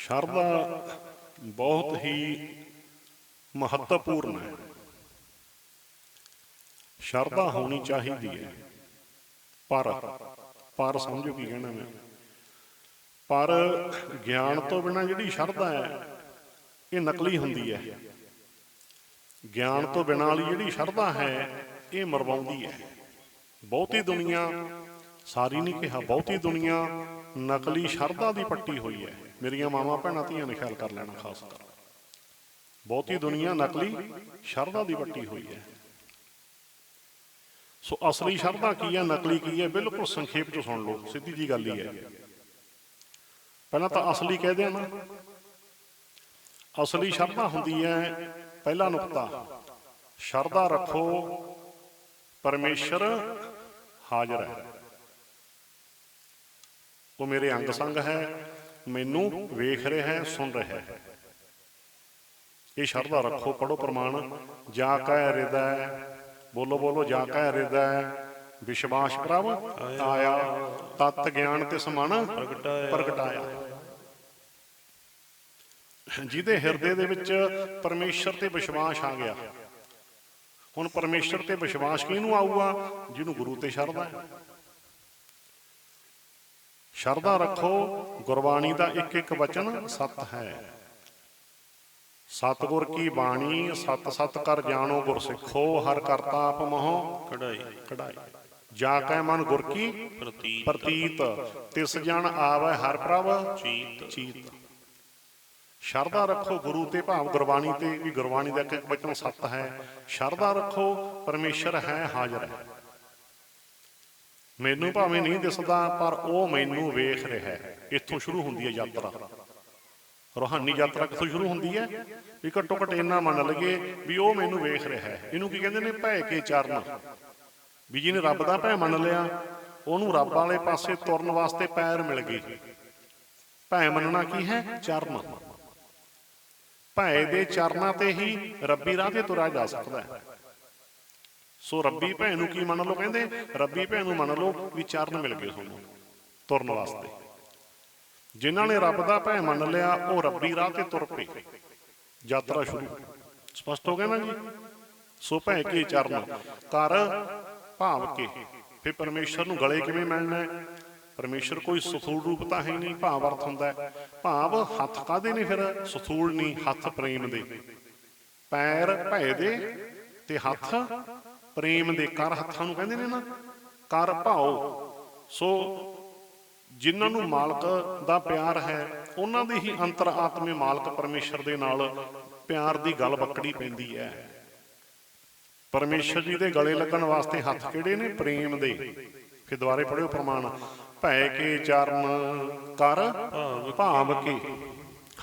ਸ਼ਰਧਾ ਬਹੁਤ ਹੀ ਮਹੱਤਵਪੂਰਨ ਹੈ। ਸ਼ਰਧਾ ਹੋਣੀ ਚਾਹੀਦੀ ਹੈ। ਪਰ ਪਰ ਸਮਝੋ ਕੀ ਕਹਿਣਾ ਮੈਂ। ਪਰ ਗਿਆਨ ਤੋਂ ਬਿਨਾ ਜਿਹੜੀ ਸ਼ਰਧਾ ਹੈ, ਇਹ ਨਕਲੀ ਹੁੰਦੀ ਹੈ। ਗਿਆਨ ਤੋਂ ਬਿਨਾਂ ਵਾਲੀ ਜਿਹੜੀ ਸ਼ਰਧਾ ਹੈ, ਇਹ ਮਰਵਾਉਂਦੀ ਹੈ। ਬਹੁਤੀ ਦੁਨੀਆ, ਸਾਰੀ ਨਹੀਂ ਕਿਹਾ, ਬਹੁਤੀ ਦੁਨੀਆ ਨਕਲੀ ਸ਼ਰਧਾ ਦੀ ਪੱਟੀ ਹੋਈ ਹੈ। ਮੇਰੀਆਂ ਮਾਵਾਂ, ਭੈਣਾਂ, ਧੀਆਂ ਨੇ ਖਿਆਲ ਕਰ ਲੈਣਾ ਖਾਸ ਕਰ। ਬਹੁਤੀ ਦੁਨੀਆ ਨਕਲੀ ਸ਼ਰਧਾ ਦੀ ਪੱਟੀ ਹੋਈ ਹੈ। ਸੋ ਅਸਲੀ ਸ਼ਰਧਾ ਕੀ ਹੈ, ਨਕਲੀ ਕੀ ਹੈ? ਬਿਲਕੁਲ ਸੰਖੇਪ ਚ ਸੁਣ ਲਓ, ਸਿੱਧੀ ਜੀ ਗੱਲ ਹੀ ਹੈ। ਪਹਿਲਾਂ ਤਾਂ ਅਸਲੀ ਕਹਿ ਦਿਆਂ ਨਾ। ਅਸਲੀ ਸ਼ਰਧਾ ਹੁੰਦੀ ਹੈ, ਪਹਿਲਾ ਨੁਕਤਾ, ਸ਼ਰਧਾ ਰੱਖੋ, ਪਰਮੇਸ਼ਰ ਹਾਜ਼ਰ ਹੈ। ਉਹ ਮੇਰੇ ਅੰਗ ਸੰਗ ਹੈ, ਮੈਨੂੰ ਵੇਖ ਰਿਹਾ ਹੈ, ਸੁਣ ਰਿਹਾ ਹੈ। ਇਹ ਸ਼ਰਧਾ ਰੱਖੋ ਪੜੋ ਪ੍ਰਮਾਣ। ਜਾ ਕੈ ਹਿਰਦੈ, ਬੋਲੋ ਬੋਲੋ, ਜਾ ਕੈ ਹਿਰਦੈ। ਵਿਸ਼ਵਾਸ ਪ੍ਰਭ ਆਇਆ, ਤਤ ਗਿਆਨ ਤੇ ਸਮਾਨ ਪ੍ਰਗਟਾਇਆ। ਪ੍ਰਗਟਾਇਆ। ਜਿਹਦੇ ਹਿਰਦੇ ਦੇ ਵਿੱਚ ਪਰਮੇਸ਼ਰ ਤੇ ਵਿਸ਼ਵਾਸ ਆ ਗਿਆ। ਹੁਣ ਪਰਮੇਸ਼ਰ ਤੇ ਵਿਸ਼ਵਾਸ ਕਿਹਨੂੰ ਆਊਗਾ? ਜਿਹਨੂੰ ਗੁਰੂ ਤੇ ਸ਼ਰਧਾ ਹੈ। ਸ਼ਰਧਾ ਰੱਖੋ ਗੁਰਬਾਣੀ ਦਾ ਇੱਕ ਇੱਕ ਵਚਨ ਸਤ ਹੈ। ਸਤਗੁਰ ਕੀ ਬਾਣੀ ਸਤ ਸਤ ਕਰ ਜਾਣੋ ਗੁਰ ਸਿੱਖੋ ਹਰ ਕਰਤਾ ਆਪ ਮਹੋ। ਕਢਾਈ। ਕਢਾਈ। ਜਾ ਕੈ ਮਨ ਗੁਰ ਕੀ? ਪ੍ਰਤੀਤ। ਪ੍ਰਤੀਤ। ਤਿਸ ਜਨ ਆਵੈ ਹਰ ਪ੍ਰਭ? ਚੀਤ। ਚੀਤ। ਸ਼ਰਧਾ ਰੱਖੋ ਗੁਰੂ ਤੇ ਭਾਵ ਗੁਰਬਾਣੀ ਤੇ ਵੀ ਗੁਰਬਾਣੀ ਦਾ ਇੱਕ ਇੱਕ ਵਚਨ ਸੱਤ ਹੈ। ਸ਼ਰਧਾ ਰੱਖੋ ਪਰਮੇਸ਼ਰ ਹੈ ਹਾਜ਼ਰ ਹੈ। ਮੈਨੂੰ ਭਾਵੇਂ ਨਹੀਂ ਦਿਸਦਾ, ਪਰ ਉਹ ਮੈਨੂੰ ਵੇਖ ਰਿਹਾ ਹੈ। ਇੱਥੋਂ ਸ਼ੁਰੂ ਹੁੰਦੀ ਹੈ ਯਾਤਰਾ। ਰੋਹਾਨੀ ਯਾਤਰਾ ਕਿੱਥੋਂ ਸ਼ੁਰੂ ਹੁੰਦੀ ਹੈ? ਵੀ ਘੱਟੋ ਘੱਟ ਇੰਨਾ ਮੰਨ ਲਈਏ ਵੀ ਉਹ ਮੈਨੂੰ ਵੇਖ ਰਿਹਾ ਹੈ। ਇਹਨੂੰ ਕੀ ਕਹਿੰਦੇ ਨੇ? ਭੈ ਕੇ ਚਰਨ। ਵੀ ਜਿਹਨੇ ਰੱਬ ਦਾ ਭੈ ਮੰਨ ਲਿਆ, ਉਹਨੂੰ ਰੱਬ ਵਾਲੇ ਪਾਸੇ ਤੁਰਨ ਵਾਸਤੇ ਪੈਰ ਮਿਲ ਗਏ। ਭੈ ਮੰਨਣਾ ਕੀ ਹੈ? ਚਰਨ। ਭੈ ਦੇ ਚਰਨਾਂ ਤੇ ਹੀ ਰੱਬੀ ਰਾਹ ਤੇ ਤੁਰਿਆ ਜਾ ਸਕਦਾ ਹੈ। ਸੋ ਰੱਬੀ ਭੈਣ ਨੂੰ ਕੀ ਮੰਨ ਲਓ ਕਹਿੰਦੇ? ਰੱਬੀ ਭੈਣ ਨੂੰ ਮੰਨ ਲਓ ਵੀ ਚਰਨ ਮਿਲ ਗਏ ਤੁਹਾਨੂੰ ਤੁਰਨ ਵਾਸਤੇ। ਜਿਨ੍ਹਾਂ ਨੇ ਰੱਬ ਦਾ ਭੈ ਮੰਨ ਲਿਆ, ਉਹ ਰੱਬੀ ਰਾਹ ਤੇ ਤੁਰ ਪਏ। ਯਾਤਰਾ ਸ਼ੁਰੂ। ਸਪਸ਼ਟ ਹੋ ਗਿਆ ਨਾ ਜੀ? ਸੋ ਭੈ ਕੇ ਚਰਨ? ਕਰ ਭਾਵ ਕੇ। ਫਿਰ ਪਰਮੇਸ਼ਰ ਨੂੰ ਗਲੇ ਕਿਵੇਂ ਮਿਲਣਾ ਹੈ? ਪਰਮੇਸ਼ਰ ਕੋਈ ਸਥੂਲ ਰੂਪ ਤਾਂ ਹੈ ਨਹੀਂ, ਭਾਵ ਅਰਥ ਹੁੰਦਾ ਹੈ। ਭਾਵ ਹੱਥ ਕਾਦੇ ਨੇ ਫਿਰ? ਸਥੂਲ ਨਹੀਂ, ਹੱਥ ਪ੍ਰੇਮ ਦੇ। ਪੈਰ ਭੈ ਦੇ ਤੇ ਹੱਥ ਪ੍ਰੇਮ ਦੇ ਕਰ ਹੱਥਾਂ ਨੂੰ ਕਹਿੰਦੇ ਨੇ ਨਾ, ਕਰ ਭਾਓ ਸੋ ਜਿਨ੍ਹਾਂ ਨੂੰ ਮਾਲਕ ਦਾ ਪਿਆਰ ਹੈ, ਉਹਨਾਂ ਦੇ ਹੀ ਅੰਤਰ ਮਾਲਕ ਪਰਮੇਸ਼ਰ ਦੇ ਨਾਲ ਪਿਆਰ ਦੀ ਗੱਲ ਬੱਕੜੀ ਪੈਂਦੀ ਹੈ। ਪਰਮੇਸ਼ਰ ਜੀ ਦੇ ਗਲੇ ਲੱਗਣ ਵਾਸਤੇ ਹੱਥ ਕਿਹੜੇ ਨੇ? ਪ੍ਰੇਮ ਦੇ। ਫਿਰ ਦੁਬਾਰੇ ਪੜਿਓ ਪ੍ਰਮਾਣ। ਭੈ ਕੇ ਚਰਨ ਕਰ, ਭਾਵ ਕੇ।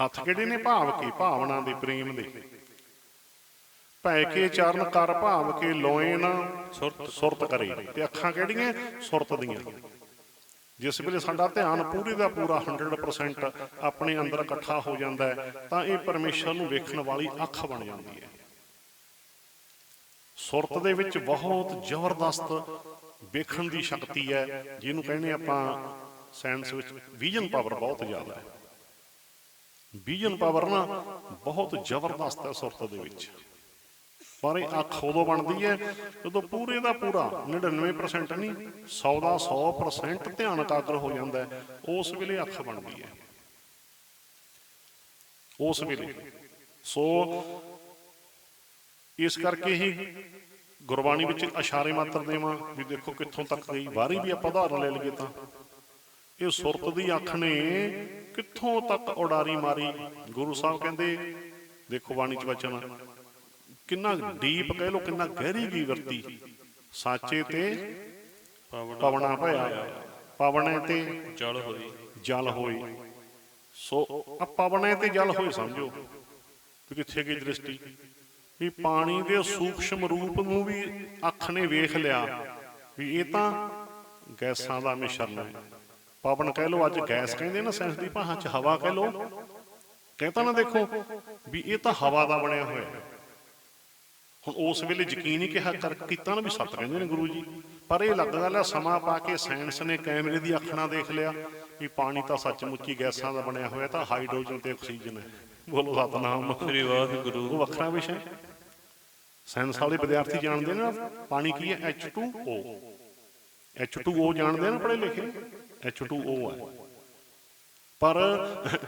ਹੱਥ ਕਿਹੜੇ ਨੇ? ਭਾਵ ਕੇ, ਭਾਵਨਾ ਦੇ, ਪ੍ਰੇਮ ਦੇ। ਭੈ ਕੇ ਚਰਨ ਕਰ ਭਾਵ ਕੇ ਲੋਏ ਨਾ ਸੁਰਤ ਸੁਰਤ ਕਰੇ। ਤੇ ਅੱਖਾਂ ਕਿਹੜੀਆਂ? ਸੁਰਤ ਦੀਆਂ। ਜਿਸ ਵੇਲੇ ਸਾਡਾ ਧਿਆਨ ਪੂਰੇ ਦਾ ਪੂਰਾ 100% ਆਪਣੇ ਅੰਦਰ ਇਕੱਠਾ ਹੋ ਜਾਂਦਾ ਹੈ, ਤਾਂ ਇਹ ਪਰਮੇਸ਼ਰ ਨੂੰ ਵੇਖਣ ਵਾਲੀ ਅੱਖ ਬਣ ਜਾਂਦੀ ਹੈ। ਸੁਰਤ ਦੇ ਵਿੱਚ ਬਹੁਤ ਜ਼ਬਰਦਸਤ ਵੇਖਣ ਦੀ ਸ਼ਕਤੀ ਹੈ, ਜਿਹਨੂੰ ਕਹਿੰਦੇ ਆਪਾਂ ਸਾਇੰਸ ਵਿੱਚ ਵਿਜ਼ਨ ਪਾਵਰ ਬਹੁਤ ਜ਼ਿਆਦਾ ਹੈ। ਵਿਜ਼ਨ ਪਾਵਰ ਨਾ ਬਹੁਤ ਜ਼ਬਰਦਸਤ ਹੈ ਸੁਰਤ ਦੇ ਵਿੱਚ। ਪਰ ਇਹ ਅੱਖ ਉਦੋਂ ਬਣਦੀ ਹੈ ਜਦੋਂ ਪੂਰੇ ਦਾ ਪੂਰਾ 99% ਨਹੀਂ 100 ਦਾ 100% ਧਿਆਨ ਇਕਾਗਰ ਹੋ ਜਾਂਦਾ ਹੈ, ਉਸ ਵੇਲੇ ਅੱਖ ਬਣਦੀ ਹੈ। ਉਸ ਵੇਲੇ। ਸੋ ਇਸ ਕਰਕੇ ਹੀ ਗੁਰਬਾਣੀ ਵਿੱਚ ਇਸ਼ਾਰੇ ਮਾਤਰ ਦੇਵਾਂ ਵੀ ਦੇਖੋ ਕਿੱਥੋਂ ਤੱਕ ਗਈ ਬਾਹਰੀ ਵੀ ਆਪਾਂ ਉਦਾਹਰਨ ਲੈ ਲਈਏ ਤਾਂ। ਇਹ ਸੁਰਤ ਦੀ ਅੱਖ ਨੇ ਕਿੱਥੋਂ ਤੱਕ ਉਡਾਰੀ ਮਾਰੀ। ਗੁਰੂ ਸਾਹਿਬ ਕਹਿੰਦੇ, ਦੇਖੋ ਬਾਣੀ ਚ ਵਚਨ ਕਿੰਨਾ ਡੀਪ ਕਹਿ ਲੋ ਕਿੰਨਾ ਗਹਿਰੀ ਗਈ ਵਰਤੀ। ਸਾਚੇ ਤੇ ਪਵਣਾ ਭਇਆ ਪਵਣੇ ਤੇ ਜਲ ਹੋਈ। ਜਲ ਹੋਈ। ਸੋ ਆ ਪਵਣੇ ਤੇ ਜਲ ਹੋਈ ਸਮਝੋ। ਵੀ ਕਿੱਥੇ ਗਈ ਦ੍ਰਿਸ਼ਟੀ? ਵੀ ਪਾਣੀ ਦੇ ਸੂਖਸ਼ਮ ਰੂਪ ਨੂੰ ਵੀ ਅੱਖ ਨੇ ਵੇਖ ਲਿਆ। ਵੀ ਇਹ ਤਾਂ ਗੈਸਾਂ ਦਾ ਮਿਸ਼ਰਣ ਹੈ। ਪਵਨ ਕਹਿ ਲੋ ਅੱਜ ਗੈਸ ਕਹਿੰਦੇ ਨਾ ਸਾਇੰਸ ਦੀ ਭਾਸ਼ਾ ਚ ਹਵਾ ਕਹਿ ਲੋ ਕਹਿੰਦਾ ਨਾ ਦੇਖੋ ਵੀ ਇਹ ਤਾਂ ਹਵਾ ਦਾ ਬਣਿਆ ਹੋਇਆ ਹੈ। ਹੁਣ ਉਸ ਵੇਲੇ ਯਕੀਨ ਹੀ ਕਿਹਾ ਕਰ ਕੀਤਾ ਨਾ ਵੀ ਸੱਤ ਕਹਿੰਦੇ ਨੇ ਗੁਰੂ ਜੀ। ਪਰ ਇਹ ਲੱਗਦਾ ਲਿਆ ਸਮਾਂ ਪਾ ਕੇ ਸਾਇੰਸ ਨੇ ਕੈਮਰੇ ਦੀ ਅੱਖ ਦੇਖ ਲਿਆ ਵੀ ਪਾਣੀ ਤਾਂ ਸੱਚਮੁੱਚ ਹੀ ਗੈਸਾਂ ਦਾ ਬਣਿਆ ਹੋਇਆ ਤਾਂ ਹਾਈਡਰੋਜਨ ਤੇ ਆਕਸੀਜਨ ਹੈ। ਬੋਲੋ ਸਤਨਾਮ। ਸ੍ਰੀ ਵਾਹਿਗੁਰੂ। ਉਹ ਵੱਖਰਾ ਵਿਸ਼ਾ ਸਾਇੰਸ ਵਾਲੇ ਵਿਦਿਆਰਥੀ ਜਾਣਦੇ ਨੇ ਨਾ ਪਾਣੀ ਕੀ ਹੈ? H2O H2O ਜਾਣਦੇ ਨਾ ਪੜ੍ਹੇ ਲਿਖੇ? H2O ਹੈ। ਪਰ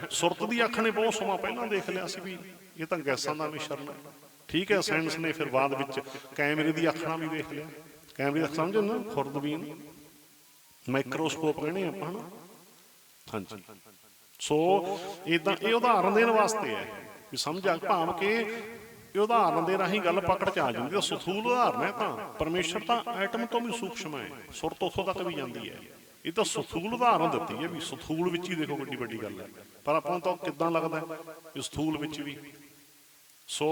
ਸੁਰਤ ਦੀ ਅੱਖ ਨੇ ਬਹੁਤ ਸਮਾਂ ਪਹਿਲਾਂ ਦੇਖ ਲਿਆ ਸੀ ਵੀ ਇਹ ਤਾਂ ਗੈਸਾਂ ਦਾ ਮਿਸ਼ਰਣ ਹੈ। ਠੀਕ ਹੈ ਸਾਇੰਸ ਨੇ ਫਿਰ ਬਾਅਦ ਵਿੱਚ ਕੈਮਰੇ ਦੀ ਅੱਖ ਨਾਲ ਵੀ ਵੇਖ ਲਿਆ। ਕੈਮਰੇ ਦਾ ਅੱਖ ਸਮਝੋ ਨਾ ਖੁਰਦਬੀਨ ਮਾਈਕਰੋਸਕੋਪ ਕਹਿੰਦੇ ਆਪਾਂ ਨਾ ਹਾਂਜੀ। ਸੋ ਇਦਾਂ ਇਹ ਉਦਾਹਰਨ ਦੇਣ ਵਾਸਤੇ ਹੈ ਵੀ ਸਮਝ ਆ, ਭਾਵ ਕਿ ਇਹ ਉਦਾਹਰਨ ਦੇ ਰਾਹੀਂ ਗੱਲ ਪਕੜ ਚ ਆ ਜਾਂਦੀ ਹੈ। ਸਥੂਲ ਉਦਾਹਰਨ ਹੈ ਤਾਂ, ਪਰਮੇਸ਼ਰ ਤਾਂ ਐਟਮ ਤੋਂ ਵੀ ਸੂਖਸ਼ਮ ਹੈ, ਸੁਰਤ ਉੱਥੋਂ ਤੱਕ ਵੀ ਜਾਂਦੀ ਹੈ। ਇਹ ਤਾਂ ਸਥੂਲ ਉਦਾਹਰਨ ਦਿੱਤੀ ਹੈ ਵੀ ਸਥੂਲ ਵਿੱਚ ਹੀ ਦੇਖੋ ਕਿੰਨੀ ਵੱਡੀ ਗੱਲ ਹੈ। ਪਰ ਆਪਾਂ ਨੂੰ ਤਾਂ ਕਿਦਾਂ ਲੱਗਦਾ ਹੈ? ਸਥੂਲ ਵਿੱਚ ਵੀ। ਸੋ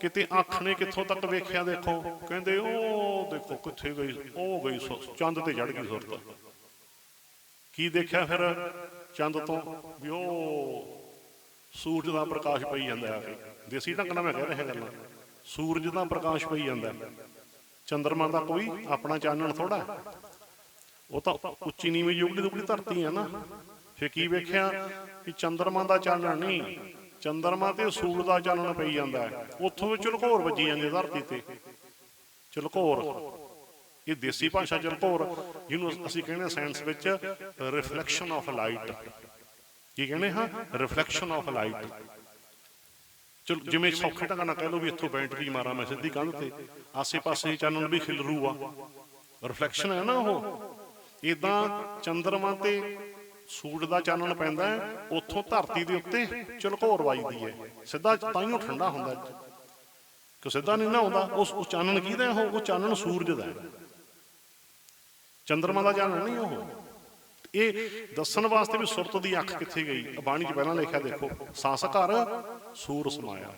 ਕਿਤੇ ਅੱਖ ਨੇ ਕਿੱਥੋਂ ਤੱਕ ਵੇਖਿਆ ਦੇਖੋ, ਕਹਿੰਦੇ, ਉਹ ਦੇਖੋ ਕਿੱਥੇ ਗਈ, ਉਹ ਗਈ ਚੰਦ ਤੇ ਚੜ ਗਈ ਸੁਰਤ। ਕੀ ਦੇਖਿਆ ਫਿਰ? ਚੰਦ ਤੋਂ ਵੀ ਉਹ ਸੂਰਜ ਦਾ ਪ੍ਰਕਾਸ਼ ਪਈ ਜਾਂਦਾ ਹੈ ਦੇਸੀ ਢੰਗ ਨਾਲ ਮੈਂ ਕਹਿ ਰਿਹਾ ਗੱਲਾਂ। ਸੂਰਜ ਦਾ ਪ੍ਰਕਾਸ਼ ਪਈ ਜਾਂਦਾ। ਚੰਦਰਮਾ ਦਾ ਕੋਈ ਆਪਣਾ ਚਾਨਣ ਥੋੜਾ ਉਹ ਤਾਂ ਉੱਚੀ ਨੀਵੀਂ ਯੁਗਲੀ ਦੁਗਲੀ ਧਰਤੀ ਹੈ ਨਾ। ਫੇ ਕੀ ਵੇਖਿਆ? ਕਿ ਚੰਦਰਮਾ ਦਾ ਚਾਨਣ ਨਹੀਂ। ਚੰਦਰਮਾ ਤੇ ਸੂਰਜ ਦਾ ਚਾਨਣ ਪਈ ਜਾਂਦਾ ਹੈ। ਉੱਥੋਂ ਵਿੱਚ ਵੱਜੀ ਜਾਂਦੀ ਧਰਤੀ ਤੇ। ਝਲਕੋਰ ਇਹ ਦੇਸੀ ਭਾਸ਼ਾ ਝਲਕੋਰ ਜਿਹਨੂੰ ਅਸੀਂ ਕਹਿੰਦੇ ਸਾਇੰਸ ਵਿੱਚ ਰਿਫਲੈਕਸ਼ਨ ਆਫ ਲਾਈਟ ਕੀ ਕਹਿੰਦੇ ਹਾਂ? ਰਿਫਲੈਕਸ਼ਨ ਆਫ ਲਾਈਟ ਚਲੋ, ਜਿਵੇਂ ਸੌਖੇ ਢੰਗ ਨਾਲ ਕਹਿ ਲਓ ਵੀ ਇੱਥੋਂ ਬੈਟਰੀ ਮਾਰਾਂ, ਮੈਂ ਸਿੱਧੀ ਕੰਧ ਤੇ। ਆਸੇ-ਪਾਸੇ ਚਾਨਣ ਵੀ ਖਿਲਰੂ ਆ ਰਿਫਲੈਕਸ਼ਨ ਹੈ ਨਾ ਉਹ। ਇਦਾਂ ਚੰਦਰਮਾ ਤੇ ਸੂਰਜ ਦਾ ਚਾਨਣ ਪੈਂਦਾ ਹੈ, ਉੱਥੋਂ ਧਰਤੀ ਦੇ ਉੱਤੇ ਝਲਕੋਰ ਵੱਜਦੀ ਹੈ। ਸਿੱਧਾ ਤਾਈਓ ਠੰਡਾ ਹੁੰਦਾ ਕਿ ਸਿੱਧਾ ਨਹੀਂ ਨਾ ਹੁੰਦਾ, ਉਸ ਉਹ ਚਾਨਣ ਕਿਹਦਾ ਉਹ ਉਹ ਚਾਨਣ ਸੂਰਜ ਦਾ ਹੈ। ਚੰਦਰਮਾ ਦਾ ਚਾਨਣ ਨਹੀਂ ਉਹ। ਇਹ ਦੱਸਣ ਵਾਸਤੇ ਵੀ ਸੁਰਤ ਦੀ ਅੱਖ ਕਿੱਥੇ ਗਈ? ਬਾਣੀ 'ਚ ਪਹਿਲਾਂ ਲਿਖਿਆ, ਦੇਖੋ, ਸੱਸ ਘਰ, ਸੂਰ ਸਮਾਇਆ।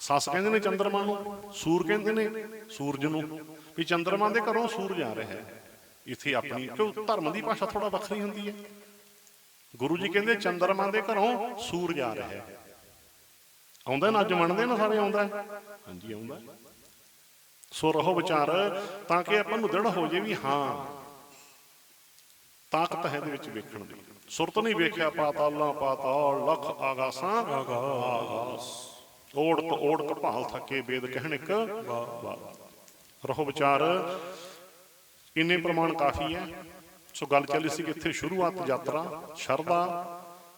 ਸੱਸ ਕਹਿੰਦੇ ਨੇ ਚੰਦਰਮਾ ਨੂੰ, ਸੂਰ ਕਹਿੰਦੇ ਨੇ ਸੂਰਜ ਨੂੰ। ਵੀ ਚੰਦਰਮਾ ਦੇ ਘਰੋਂ ਸੂਰਜ ਆ ਰਿਹਾ ਹੈ। ਇੱਥੇ ਆਪਣੀ ਕਿਉਂ ਧਰਮ ਦੀ ਭਾਸ਼ਾ ਥੋੜਾ ਵੱਖਰੀ ਹੁੰਦੀ ਹੈ। ਗੁਰੂ ਜੀ ਕਹਿੰਦੇ, ਚੰਦਰਮਾ ਦੇ ਘਰੋਂ ਸੂਰਜ ਆ ਰਿਹਾ ਹੈ। ਆਉਂਦਾ ਨਾ, ਅੱਜ ਮੰਨਦੇ ਨਾ ਸਾਰੇ ਆਉਂਦਾ। ਹਾਂਜੀ, ਆਉਂਦਾ। ਸੋ ਰਹੋ ਵਿਚਾਰ, ਤਾਂ ਕਿ ਆਪਾਂ ਨੂੰ ਦ੍ਰਿੜ ਹੋ ਜੇ ਵੀ ਹਾਂ, ਤਾਕਤ ਹੈ ਇਹਦੇ ਵਿੱਚ ਵੇਖਣ ਦੀ। ਸੁਰਤ ਨਹੀਂ ਵੇਖਿਆ, ਪਾਤਾਲਾਂ, ਪਾਤਾਲ, ਲਖ ਆਗਾਸਾਂ। ਆਗਾਸ। ਓੜ ਕ ਓੜ ਕਪਾਲ ਥਕੇ ਵੇਦ ਕਹਿਣਕ ਰਹੋ ਵਿਚਾਰ। ਇੰਨੇ ਪ੍ਰਮਾਣ ਕਾਫੀ ਹੈ। ਸੋ ਗੱਲ ਚੱਲੀ ਸੀ ਕਿ ਇੱਥੇ ਸ਼ੁਰੂਆਤ ਯਾਤਰਾ ਸ਼ਰਦਾ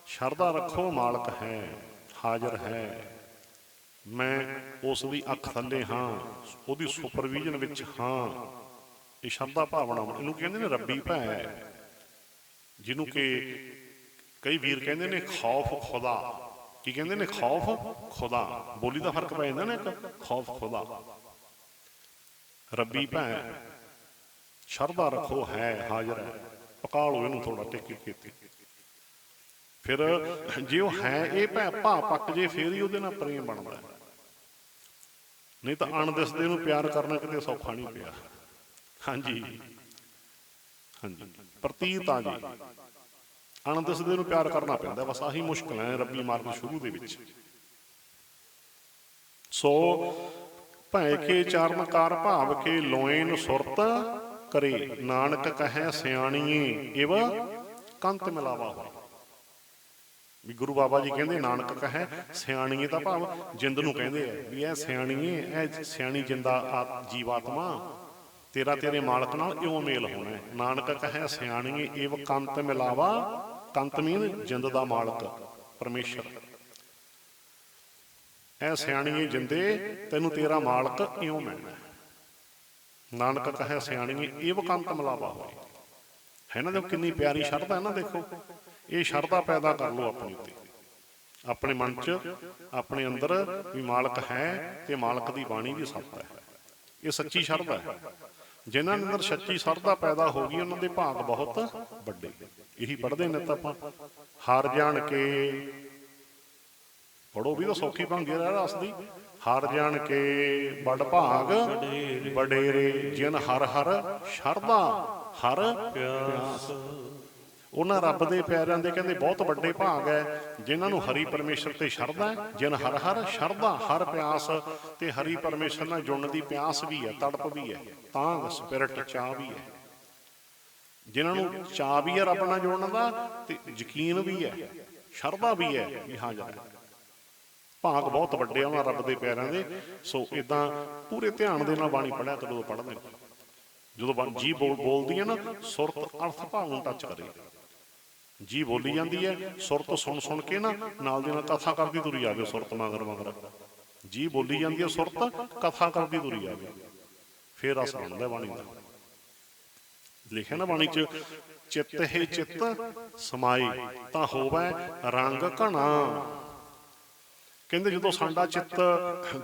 ਸ਼ਰਦਾ ਰੱਖੋ ਮਾਲਕ ਹੈ, ਹਾਜ਼ਰ ਹੈ। ਮੈਂ ਉਸ ਦੀ ਅੱਖ ਥੱਲੇ ਹਾਂ, ਉਹਦੀ ਸੁਪਰਵੀਜ਼ਨ ਵਿੱਚ ਹਾਂ। ਇਹ ਸ਼ਰਦਾ ਭਾਵਨਾ, ਇਹਨੂੰ ਕਹਿੰਦੇ ਨੇ ਰੱਬੀ ਭੈ। ਜਿਹਨੂੰ ਕਿ ਕਈ ਵੀਰ ਕਹਿੰਦੇ ਨੇ ਖੌਫ ਖੁਦਾ। ਕੀ ਕਹਿੰਦੇ ਨੇ ਖੌਫ ਖੁਦਾ? ਬੋਲੀ ਦਾ ਫ਼ਰਕ ਪੈ ਜਾਂਦਾ ਨਾ ਇੱਕ, ਖੌਫ ਖੁਦਾ। ਰੱਬੀ ਭੈ। ਸ਼ਰਧਾ ਰੱਖੋ, ਹੈ, ਹਾਜ਼ਰ ਹੈ। ਪਕਾ ਲਓ ਇਹਨੂੰ ਥੋੜਾ ਟਿੱਕੀ ਕੀਤੀ ਫਿਰ ਜੇ ਉਹ ਹੈ, ਇਹ ਭੈ ਭਾ ਪੱਕ ਜੇ, ਫੇਰ ਹੀ ਉਹਦੇ ਨਾਲ ਪ੍ਰੇਮ ਬਣਦਾ ਨਹੀਂ ਤਾਂ ਅਣਦਿਸਦੇ ਨੂੰ ਪਿਆਰ ਕਰਨਾ ਕਿਤੇ ਸੌਖਾ ਨਹੀਂ ਪਿਆ। ਹਾਂਜੀ। ਹਾਂਜੀ। ਪ੍ਰਤੀਤ ਆ ਜੀ। ਅਣਦਿਸਦੇ ਨੂੰ ਪਿਆਰ ਕਰਨਾ ਪੈਂਦਾ, ਬਸ ਆਹੀ ਮੁਸ਼ਕਲ ਹੈ ਰੱਬੀ ਮਾਰਗ ਸ਼ੁਰੂ ਦੇ ਵਿੱਚ। ਸੋ, ਭੈ ਕੇ ਚਰਨ ਕਾਰ ਭਾਵ ਕੇ ਲੋਇਨ ਸੁਰਤ ਕਰੇ, ਨਾਨਕ ਕਹੈ ਸਿਆਣੀਏ ਇਵ ਕੰਤ ਮਿਲਾਵਾ ਹੋਏ। ਵੀ ਗੁਰੂ ਬਾਬਾ ਜੀ ਕਹਿੰਦੇ, ਨਾਨਕ ਕਹੈ ਸਿਆਣੀਏ ਦਾ ਭਾਵ ਜਿੰਦ ਨੂੰ ਕਹਿੰਦੇ ਆ, ਵੀ ਇਹ ਸਿਆਣੀਏ, ਇਹ ਸਿਆਣੀ ਜਿੰਦਾ ਜੀਵਾਤਮਾ, ਤੇਰਾ ਤੇਰੇ ਮਾਲਕ ਨਾਲ ਇਉਂ ਮੇਲ ਹੋਣਾ ਨਾਨਕ ਕਹੈ ਸਿਆਣੀਏ ਇਵ ਕੰਤ ਮਿਲਾਵਾ, ਕੰਤ ਮੀਨ ਜਿੰਦ ਦਾ ਮਾਲਕ, ਪਰਮੇਸ਼ਰ। ਐ ਸਿਆਣੀਏ ਜਿੰਦੇ, ਤੈਨੂੰ ਤੇਰਾ ਮਾਲਕ ਇਉਂ ਮਿਲਣਾ ਨਾਨਕ ਕਹੈ ਸਿਆਣੀਏ ਇਵ ਕੰਤ ਮਿਲਾਵਾ ਹੋਏ। ਹੈ ਨਾ ਦੇਖੋ ਕਿੰਨੀ ਪਿਆਰੀ ਸ਼ਰਧਾ ਹੈ ਨਾ, ਦੇਖੋ। ਇਹ ਸ਼ਰਧਾ ਪੈਦਾ ਕਰ ਲਓ ਆਪਣੇ ਉੱਤੇ। ਆਪਣੇ ਮਨ 'ਚ, ਆਪਣੇ ਅੰਦਰ ਵੀ ਮਾਲਕ ਹੈ ਤੇ ਮਾਲਕ ਦੀ ਬਾਣੀ ਵੀ ਸੱਤ ਹੈ। ਇਹ ਸੱਚੀ ਸ਼ਰਧਾ ਹੈ। ਜਿਨ੍ਹਾਂ ਅੰਦਰ ਸੱਚੀ ਸ਼ਰਧਾ ਪੈਦਾ ਹੋ ਗਈ, ਉਹਨਾਂ ਦੇ ਭਾਗ ਬਹੁਤ ਵੱਡੇ। ਇਹੀ ਪੜ੍ਹਦੇ ਨੇ ਤਾਂ ਆਪਾਂ, ਹਾਰ ਜਾਣ ਕੇ ਪੜੋ ਵੀ ਤਾਂ ਸੌਖੀ ਭੰਗੇ ਰਹਿ ਰਸ ਦੀ। ਹਰ ਜਾਣ ਕੇ ਬੜ ਭਾਗ, ਵਡੇਰੇ ਜਿਨ ਹਰ ਹਰ ਸ਼ਰਧਾ, ਹਰ ਪਿਆਸ। ਉਹਨਾਂ ਰੱਬ ਦੇ ਪਿਆਰਿਆਂ ਦੇ ਕਹਿੰਦੇ ਬਹੁਤ ਵੱਡੇ ਭਾਗ ਹੈ, ਜਿਨ੍ਹਾਂ ਨੂੰ ਹਰੀ ਪਰਮੇਸ਼ਰ ਤੇ ਸ਼ਰਧਾ ਹੈ, ਜਿਨ ਹਰ ਹਰ ਸ਼ਰਧਾ, ਹਰ ਪਿਆਸ, ਤੇ ਹਰੀ ਪਰਮੇਸ਼ਰ ਨਾਲ ਜੁੜਨ ਦੀ ਪਿਆਸ ਵੀ ਹੈ, ਤੜਪ ਵੀ ਹੈ ਤਾਂ ਸਪਿਰਟ ਚਾਹ ਵੀ ਹੈ। ਜਿਨ੍ਹਾਂ ਨੂੰ ਚਾਹ ਵੀ ਹੈ ਰੱਬ ਨਾਲ ਜੁੜਨ ਦਾ, ਤੇ ਯਕੀਨ ਵੀ ਹੈ, ਸ਼ਰਧਾ ਵੀ ਹੈ, ਵੀ ਹਾਂ ਜਾ ਭਾਗ ਬਹੁਤ ਵੱਡੇ ਆ ਉਹਨਾਂ ਰੱਬ ਦੇ ਪਿਆਰਿਆਂ ਦੇ। ਸੋ ਇਦਾਂ ਪੂਰੇ ਧਿਆਨ ਦੇ ਨਾਲ ਬਾਣੀ ਪੜਿਆ ਕਰੋ ਪੜ੍ਹਦੇ ਜਦੋਂ ਜੀ ਬੋਲ ਬੋਲਦੀ ਹੈ ਨਾ, ਸੁਰਤ ਅਰਥ ਭਾਵ ਨੂੰ ਟੱਚ ਕਰੇ। ਜੀ ਬੋਲੀ ਜਾਂਦੀ ਹੈ, ਸੁਰਤ ਸੁਣ ਸੁਣ ਕੇ ਨਾ, ਨਾਲ ਦੀ ਨਾਲ ਕਥਾ ਕਰਦੀ ਤੁਰੀ ਆਵੇ ਸੁਰਤ ਮਗਰ ਮਗਰ। ਜੀ ਬੋਲੀ ਜਾਂਦੀ ਹੈ ਸੁਰਤ, ਕਥਾ ਕਰਦੀ ਤੁਰੀ ਆਵੇ। ਫੇਰ ਰਸ ਬਣਦਾ ਬਾਣੀ ਦਾ। ਲਿਖਿਆ ਨਾ ਬਾਣੀ ਚ, ਚਿੱਤ ਹੈ ਚਿੱਤ, ਸਮਾਏ ਤਾਂ ਹੋਵੇ ਰੰਗ ਘਣਾ। ਕਹਿੰਦੇ ਜਦੋਂ ਸਾਡਾ ਚਿੱਤ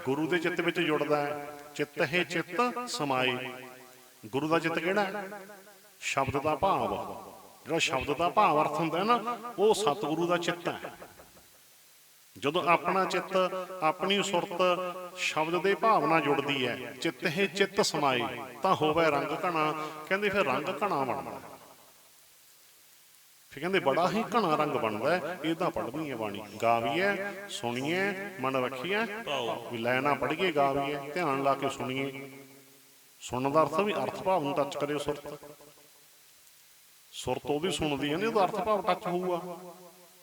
ਗੁਰੂ ਦੇ ਚਿੱਤ ਵਿੱਚ ਜੁੜਦਾ ਹੈ, ਚਿੱਤ ਹੈ ਚਿੱਤ ਸਮਾਏ ਗੁਰੂ ਦਾ ਚਿੱਤ ਕਿਹੜਾ ਹੈ? ਸ਼ਬਦ ਦਾ ਭਾਵ। ਜਿਹੜਾ ਸ਼ਬਦ ਦਾ ਭਾਵ ਅਰਥ ਹੁੰਦਾ ਹੈ ਨਾ, ਉਹ ਸਤਿਗੁਰੂ ਦਾ ਚਿੱਤ ਹੈ। ਜਦੋਂ ਆਪਣਾ ਚਿੱਤ, ਆਪਣੀ ਸੁਰਤ ਸ਼ਬਦ ਦੇ ਭਾਵ ਨਾਲ ਜੁੜਦੀ ਹੈ, ਚਿੱਤ ਹੈ ਚਿੱਤ ਸਮਾਏ ਤਾਂ ਹੋਵੇ ਰੰਗ ਘਣਾ। ਕਹਿੰਦੇ ਫਿਰ ਰੰਗ ਘਣਾ ਬਣਦਾ। ਫਿਰ ਕਹਿੰਦੇ ਬੜਾ ਹੀ ਘਣਾ ਰੰਗ ਬਣਦਾ ਹੈ ਇਹਦਾ ਪੜ੍ਹਨੀ ਹੈ ਬਾਣੀ। ਗਾਵੀਏ, ਸੁਣੀਏ, ਮਨ ਰੱਖੀਏ, ਵੀ ਲੈਣਾ ਪੜ੍ਹੀਏ ਗਾਵੀਏ, ਧਿਆਨ ਲਾ ਕੇ ਸੁਣੀਏ। ਸੁਣਨ ਦਾ ਅਰਥ ਵੀ ਅਰਥ ਭਾਵ ਨੂੰ ਟੱਚ ਕਰੇ ਸੁਰਤ। ਸੁਰਤ ਉਹਦੀ ਸੁਣਦੀ ਹੈ ਨੇ, ਉਹਦਾ ਅਰਥ ਭਾਵ ਟੱਚ ਹੋਊਗਾ।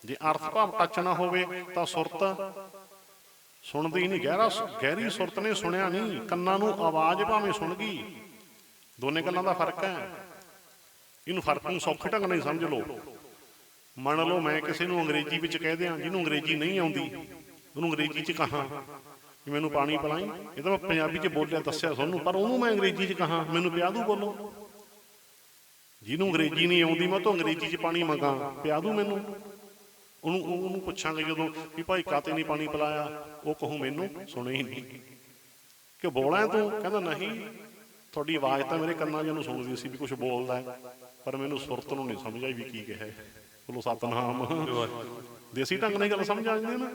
ਜੇ ਅਰਥ ਭਾਵ ਟੱਚ ਨਾ ਹੋਵੇ, ਤਾਂ ਸੁਰਤ ਸੁਣਦੀ ਨਹੀਂ ਗਹਿਰਾ ਗਹਿਰੀ ਸੁਰਤ ਨੇ ਸੁਣਿਆ ਨਹੀਂ ਕੰਨਾਂ ਨੂੰ ਆਵਾਜ਼ ਭਾਵੇਂ ਸੁਣ ਗਈ। ਦੋਨੇ ਗੱਲਾਂ ਦਾ ਫ਼ਰਕ ਹੈ। ਇਹਨੂੰ ਫ਼ਰਕ ਨੂੰ ਸੌਖੇ ਢੰਗ ਨਾਲ ਹੀ ਸਮਝ ਲਓ। ਮੰਨ ਲਓ ਮੈਂ ਕਿਸੇ ਨੂੰ ਅੰਗਰੇਜ਼ੀ ਵਿੱਚ ਕਹਿ ਦਿਆਂ, ਜਿਹਨੂੰ ਅੰਗਰੇਜ਼ੀ ਨਹੀਂ ਆਉਂਦੀ, ਉਹਨੂੰ ਅੰਗਰੇਜ਼ੀ 'ਚ ਕਹਾਂ ਕਿ ਮੈਨੂੰ ਪਾਣੀ ਪਿਲਾਈ। ਇਹ ਤਾਂ ਮੈਂ ਪੰਜਾਬੀ 'ਚ ਬੋਲਿਆ, ਦੱਸਿਆ ਤੁਹਾਨੂੰ, ਪਰ ਉਹਨੂੰ ਮੈਂ ਅੰਗਰੇਜ਼ੀ 'ਚ ਕਹਾਂ, ਮੈਨੂੰ ਪਿਆ ਦੂ ਬੋਲੋ। ਜਿਹਨੂੰ ਅੰਗਰੇਜ਼ੀ ਨਹੀਂ ਆਉਂਦੀ, ਮੈਂ ਤਾਂ ਅੰਗਰੇਜ਼ੀ 'ਚ ਪਾਣੀ ਮੰਗਾ ਪਿਆ ਦੂ ਮੈਨੂੰ। ਉਹਨੂੰ ਉਹਨੂੰ ਪੁੱਛਾਂਗੇ ਜਦੋਂ ਵੀ ਭਾਈ ਕਾਤੇ ਨਹੀਂ ਪਾਣੀ ਪਿਲਾਇਆ? ਉਹ ਕਹੂ ਮੈਨੂੰ, ਸੁਣੇ ਹੀ ਨਹੀਂ। ਕਿ ਬੋਲਾਂ ਤੂੰ? ਕਹਿੰਦਾ, ਨਹੀਂ, ਤੁਹਾਡੀ ਆਵਾਜ਼ ਤਾਂ ਮੇਰੇ ਕੰਨਾਂ 'ਚ ਨੂੰ ਸੁਣਦੀ ਸੀ ਵੀ ਕੁਝ ਬੋਲਦਾ ਪਰ ਮੈਨੂੰ ਸੁਰਤ ਨੂੰ ਨਹੀਂ ਸਮਝ ਆਈ ਵੀ ਕੀ ਕਿਹਾ ਹੈ। ਬੋਲੋ ਸਤਨਾਮ। ਦੇਸੀ ਢੰਗ ਨਾਲ ਗੱਲ ਸਮਝ ਆ ਜਾਂਦੀ ਹੈ ਨਾ।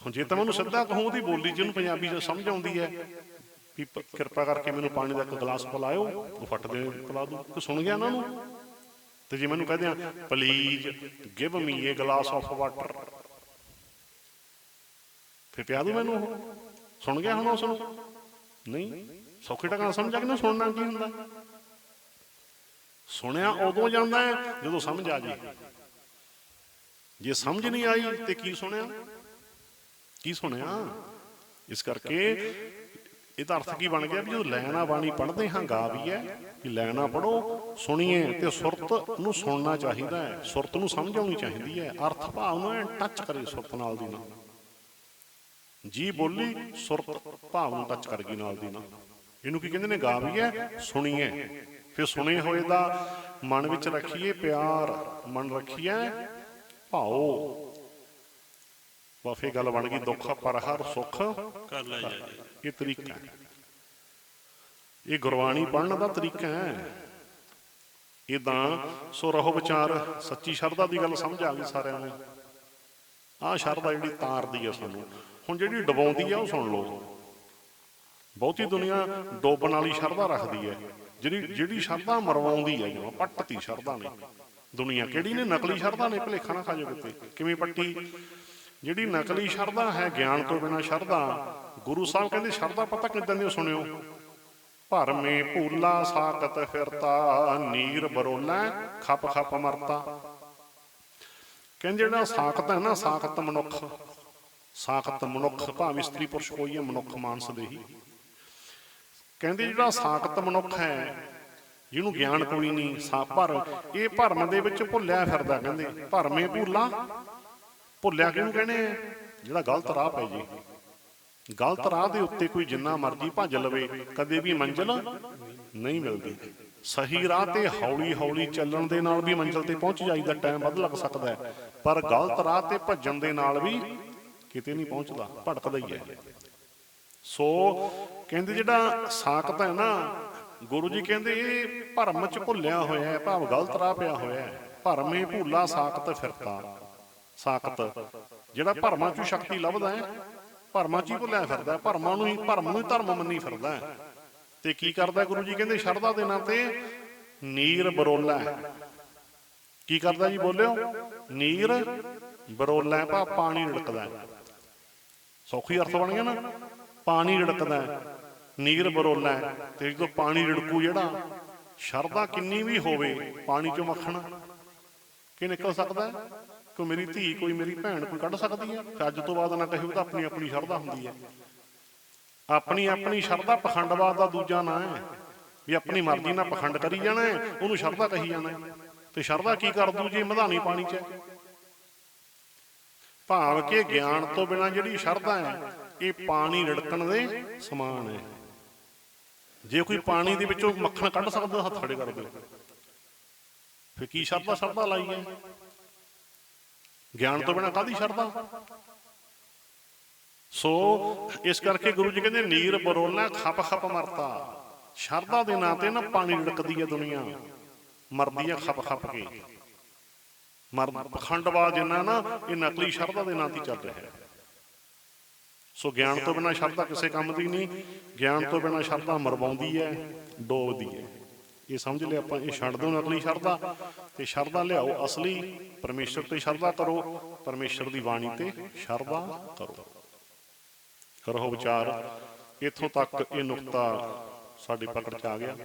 ਹੁਣ ਜੇ ਤਾਂ ਮੈਨੂੰ ਸਿੱਧਾ ਕਹੂੰ ਉਹਦੀ ਬੋਲੀ ਜਿਹਨੂੰ ਪੰਜਾਬੀ 'ਚ ਸਮਝ ਆਉਂਦੀ ਹੈ ਵੀ ਕਿਰਪਾ ਕਰਕੇ ਮੈਨੂੰ ਪਾਣੀ ਦਾ ਇੱਕ ਗਲਾਸ ਪਿਲਾਇਓ ਉਹ ਫੱਟ ਦੇ ਪਿਲਾ ਦੂ। ਕਿ ਸੁਣ ਗਿਆ ਉਹਨਾਂ? ਨੂੰ ਤੇ ਜੇ ਮੈਨੂੰ ਕਹਦੇ ਆ please give me a glass of water ਫਿਰ ਪਿਆ ਦੂ ਮੈਨੂੰ ਉਹ। ਸੁਣ ਗਿਆ ਹੁਣ ਉਸ ਨੂੰ? ਨਹੀਂ। ਸੌਖੇ ਨਾਲ ਸਮਝਿਆ ਕਿ ਨਾ ਸੁਣਨਾ ਕੀ ਹੁੰਦਾ? ਸੁਣਿਆ ਉਦੋਂ ਜਾਂਦਾ ਹੈ ਜਦੋਂ ਸਮਝ ਆ ਜੇ ਜੇ ਸਮਝ ਨਹੀਂ ਆਈ ਤੇ ਕੀ ਸੁਣਿਆ? ਕੀ ਸੁਣਿਆ? ਇਸ ਕਰਕੇ ਇਹਦਾ ਅਰਥ ਕੀ ਬਣ ਗਿਆ ਵੀ ਜਦੋਂ ਲੈਣਾ ਬਾਣੀ ਪੜ੍ਹਦੇ ਹਾਂ, ਗਾ ਵੀ ਹੈ ਕਿ ਲੈਣਾ ਪੜੋ ਸੁਣੀਏ ਤੇ ਸੁਰਤ ਨੂੰ ਸੁਣਨਾ ਚਾਹੀਦਾ ਹੈ। ਸੁਰਤ ਨੂੰ ਸਮਝ ਆਉਣੀ ਚਾਹੀਦੀ ਹੈ। ਅਰਥ ਭਾਵ ਨੂੰ ਟੱਚ ਕਰੇ ਸੁਰਤ ਨਾਲ ਦੀ ਨਾਲ। ਜੀ ਬੋਲੀ ਸੁਰਤ ਭਾਵ ਨੂੰ ਟੱਚ ਕਰ ਗਈ ਨਾਲ ਦੀ ਨਾਲ। ਇਹਨੂੰ ਕੀ ਕਹਿੰਦੇ ਨੇ? ਗਾ ਵੀ ਹੈ, ਸੁਣੀਏ। ਫਿਰ ਸੁਣੇ ਹੋਏ ਦਾ ਮਨ ਵਿੱਚ ਰੱਖੀਏ ਪਿਆਰ ਮਨ ਰੱਖੀਏ ਭਾਓ। ਵਾਫੇ ਗੱਲ ਬਣ ਗਈ ਦੁੱਖ ਪਰ ਹਰ ਸੁੱਖ ਕਰ ਲੈ ਜਾਏ ਇਹ ਤਰੀਕਾ ਹੈ। ਇਹ ਗੁਰਬਾਣੀ ਪੜ੍ਹਨ ਦਾ ਤਰੀਕਾ ਹੈ। ਇਦਾਂ ਸੋ ਰਹੋ ਵਿਚਾਰ ਸੱਚੀ ਸ਼ਰਧਾ ਦੀ ਗੱਲ ਸਮਝ ਆ ਗਈ ਸਾਰਿਆਂ ਨੂੰ। ਆਹ ਸ਼ਰਧਾ ਜਿਹੜੀ ਤਾਰਦੀ ਆ ਸਾਨੂੰ। ਹੁਣ ਜਿਹੜੀ ਡਬਾਉਂਦੀ ਆ ਉਹ ਸੁਣ ਲਓ। ਬਹੁਤੀ ਦੁਨੀਆ ਡੋਬਣ ਵਾਲੀ ਸ਼ਰਧਾ ਰੱਖਦੀ ਹੈ। ਜਿਹੜੀ ਜਿਹੜੀ ਸ਼ਰਧਾ ਮਰਵਾਉਂਦੀ ਹੈ ਜਿਵੇਂ ਪੱਟਤੀ ਸ਼ਰਧਾ ਨੇ। ਦੁਨੀਆ ਕਿਹੜੀ ਨੇ? ਨਕਲੀ ਸ਼ਰਧਾ ਨੇ, ਭਲੇਖਾ ਨਾ ਖਾਜੋ ਕਿਤੇ। ਕਿਵੇਂ ਪੱਟੀ? ਜਿਹੜੀ ਨਕਲੀ ਸ਼ਰਧਾ ਹੈ, ਗਿਆਨ ਤੋਂ ਬਿਨਾ ਸ਼ਰਧਾ, ਗੁਰੂ ਸਾਹਿਬ ਕਹਿੰਦੇ ਸ਼ਰਧਾ ਪਤਾ ਕਿਦਾਂ ਦੀ ਸੁਣਿਓ। ਭਰਮੇ ਭੂਲਾ ਸਾਕਤ ਫਿਰਤਾ, ਨੀਰ ਬਰੋਲਾ, ਖੱਪ ਖੱਪ ਮਰਤਾ। ਕਹਿੰਦੇ ਜਿਹੜਾ ਸਾਖਤ ਹੈ ਨਾ, ਸਾਖਤ ਮਨੁੱਖ ਸਾਖਤ ਮਨੁੱਖ, ਭਾਵੇਂ ਇਸਤਰੀ ਪੁਰਸ਼ ਕੋਈ ਹੈ, ਮਨੁੱਖ ਮਾਨਸ ਦੇ ਹੀ। ਕਹਿੰਦੇ ਜਿਹੜਾ ਸਾਖਤ ਮਨੁੱਖ ਹੈ, ਜਿਹਨੂੰ ਗਿਆਨ ਕੋਈ ਨਹੀਂ, ਸਾ ਪਰ ਇਹ ਭਰਮ ਦੇ ਵਿੱਚ ਭੁੱਲਿਆ ਫਿਰਦਾ ਕਹਿੰਦੇ, ਭਰਮੇ ਭੂਲਾ। ਭੁੱਲਿਆ ਕਿਹਨੂੰ ਕਹਿੰਦੇ? ਆ ਜਿਹੜਾ ਗਲਤ ਰਾਹ ਪੈ ਜੇ। ਗਲਤ ਰਾਹ ਦੇ ਉੱਤੇ ਕੋਈ ਜਿੰਨਾ ਮਰਜ਼ੀ ਭੱਜ ਲਵੇ, ਕਦੇ ਵੀ ਮੰਜ਼ਿਲ ਨਹੀਂ ਮਿਲਦੀ। ਸਹੀ ਰਾਹ ਤੇ ਹੌਲੀ ਹੌਲੀ ਚੱਲਣ ਦੇ ਨਾਲ ਵੀ ਮੰਜ਼ਿਲ ਤੇ ਪਹੁੰਚ ਜਾਈਦਾ, ਟਾਈਮ ਵੱਧ ਲੱਗ ਸਕਦਾ ਹੈ। ਪਰ ਗਲਤ ਰਾਹ ਤੇ ਭੱਜਣ ਦੇ ਨਾਲ ਵੀ ਕਿਤੇ ਨਹੀਂ ਪਹੁੰਚਦਾ, ਭਟਕਦਾ ਹੀ ਹੈ। ਸੋ ਕਹਿੰਦੇ ਜਿਹੜਾ ਸਾਖਤ ਹੈ ਨਾ, ਗੁਰੂ ਜੀ ਕਹਿੰਦੇ ਇਹ ਭਰਮ ਚ ਭੁੱਲਿਆ ਹੋਇਆ ਹੈ, ਭਾਵ ਗਲਤ ਰਾਹ ਪਿਆ ਹੋਇਆ ਹੈ। ਹੀ ਭੂਲਾ ਸਾਖਤ ਫਿਰਤਾ। ਸਾਖਤ ਜਿਹੜਾ ਭਰਮਾਂ ਚੋਂ ਸ਼ਕਤੀ ਲੱਭਦਾ ਹੈ, ਭਰਮਾਂ ਚ ਹੀ ਭੁੱਲਿਆ ਫਿਰਦਾ ਹੈ। ਭਰਮਾਂ ਨੂੰ ਹੀ, ਭਰਮ ਨੂੰ ਹੀ ਧਰਮ ਮੰਨੀ ਫਿਰਦਾ ਹੈ। ਤੇ ਕੀ ਕਰਦਾ ਗੁਰੂ ਜੀ? ਕਹਿੰਦੇ ਸ਼ਰਧਾ ਦੇ ਨਾਂ ਤੇ ਨੀਰ ਬਰੋਲਾ ਕੀ ਕਰਦਾ ਜੀ ਬੋਲਿਓ? ਨੀਰ ਬਰੋਲਾ ਭਾ ਪਾਣੀ ਰੜਕਦਾ ਸੌਖੀ ਅਰਥ ਬਣ ਗਿਆ ਨਾ। ਪਾਣੀ ਰੜਕਦਾ ਨੀਰ ਬਰੋਲਾ ਤੇ ਜਦੋਂ ਪਾਣੀ ਰੜਕੂ ਜਿਹੜਾ ਸ਼ਰਦਾ ਕਿੰਨੀ ਵੀ ਹੋਵੇ, ਪਾਣੀ ਚੋਂ ਮੱਖਣ ਕਿ ਨਿਕਲ ਸਕਦਾ ਕੋਈ ਮੇਰੀ ਧੀ, ਕੋਈ ਮੇਰੀ ਭੈਣ ਕੋਈ ਕੱਢ ਸਕਦੀ ਹੈ? ਅੱਜ ਤੋਂ ਬਾਅਦ ਨਾ ਕਹੇ ਤਾਂ ਆਪਣੀ ਆਪਣੀ ਸ਼ਰਧਾ ਹੁੰਦੀ ਹੈ। ਆਪਣੀ ਆਪਣੀ ਸ਼ਰਧਾ ਪਖੰਡਵਾਦ ਦਾ ਦੂਜਾ ਨਾਂ ਹੈ। ਵੀ ਆਪਣੀ ਮਰਜ਼ੀ ਨਾਲ ਪਖੰਡ ਕਰੀ ਜਾਣਾ ਉਹਨੂੰ ਸ਼ਰਧਾ ਕਹੀ ਜਾਣਾ ਤੇ ਸ਼ਰਧਾ ਕੀ ਕਰ ਦੂ ਜੇ ਮਧਾਨੀ ਪਾਣੀ ਚ? ਭਾਵ ਕਿ ਗਿਆਨ ਤੋਂ ਬਿਨਾ ਜਿਹੜੀ ਸ਼ਰਧਾ ਹੈ ਇਹ ਪਾਣੀ ਰੜਕਣ ਦੇ ਸਮਾਨ ਹੈ। ਜੇ ਕੋਈ ਪਾਣੀ ਦੇ ਵਿੱਚੋਂ ਮੱਖਣ ਕੱਢ ਸਕਦਾ ਹੱਥ ਖੜੇ ਕਰ ਦਿਓ ਫਿਰ ਕੀ ਸ਼ਰਧਾ ਸ਼ਰਧਾ ਲਾਈ ਹੈ? ਗਿਆਨ ਤੋਂ ਬਿਨਾ ਕਾਦੀ ਸ਼ਰਧਾ? ਸੋ ਇਸ ਕਰਕੇ ਗੁਰੂ ਜੀ ਕਹਿੰਦੇ, ਨੀਰ ਬਰੋਲਾ ਖੱਪ ਖੱਪ ਮਰਤਾ। ਸ਼ਰਧਾ ਦੇ ਨਾਂ ਤੇ ਨਾ ਪਾਣੀ ਰੜਕਦੀ ਹੈ ਦੁਨੀਆ। ਮਰਦੀ ਹੈ ਖੱਪ ਖੱਪ ਕੇ। ਮਰ ਪਖੰਡਵਾਦ ਜਿੰਨਾ ਨਾ, ਇਹ ਨਕਲੀ ਸ਼ਰਧਾ ਦੇ ਨਾਂ ਤੇ ਚੱਲ ਰਿਹਾ ਹੈ। ਸੋ ਗਿਆਨ ਤੋਂ ਬਿਨਾ ਸ਼ਰਧਾ ਕਿਸੇ ਕੰਮ ਦੀ ਨਹੀਂ, ਗਿਆਨ ਤੋਂ ਬਿਨਾ ਸ਼ਰਧਾ ਮਰਵਾਉਂਦੀ ਹੈ, ਡੋਬਦੀ ਹੈ। ਇਹ ਸਮਝ ਲਿਆ ਆਪਾਂ, ਇਹ ਛੱਡ ਦਿਓ ਨਕਲੀ ਸ਼ਰਧਾ। ਤੇ ਸ਼ਰਧਾ ਲਿਆਓ ਅਸਲੀ, ਪਰਮੇਸ਼ਰ ਤੇ ਸ਼ਰਧਾ ਕਰੋ, ਪਰਮੇਸ਼ਰ ਦੀ ਬਾਣੀ ਤੇ ਸ਼ਰਧਾ ਕਰੋ। ਕਰੋ ਵਿਚਾਰ, ਇੱਥੋਂ ਤੱਕ ਇਹ ਨੁਕਤਾ ਸਾਡੇ ਪਕੜ ਚ ਆ ਗਿਆ।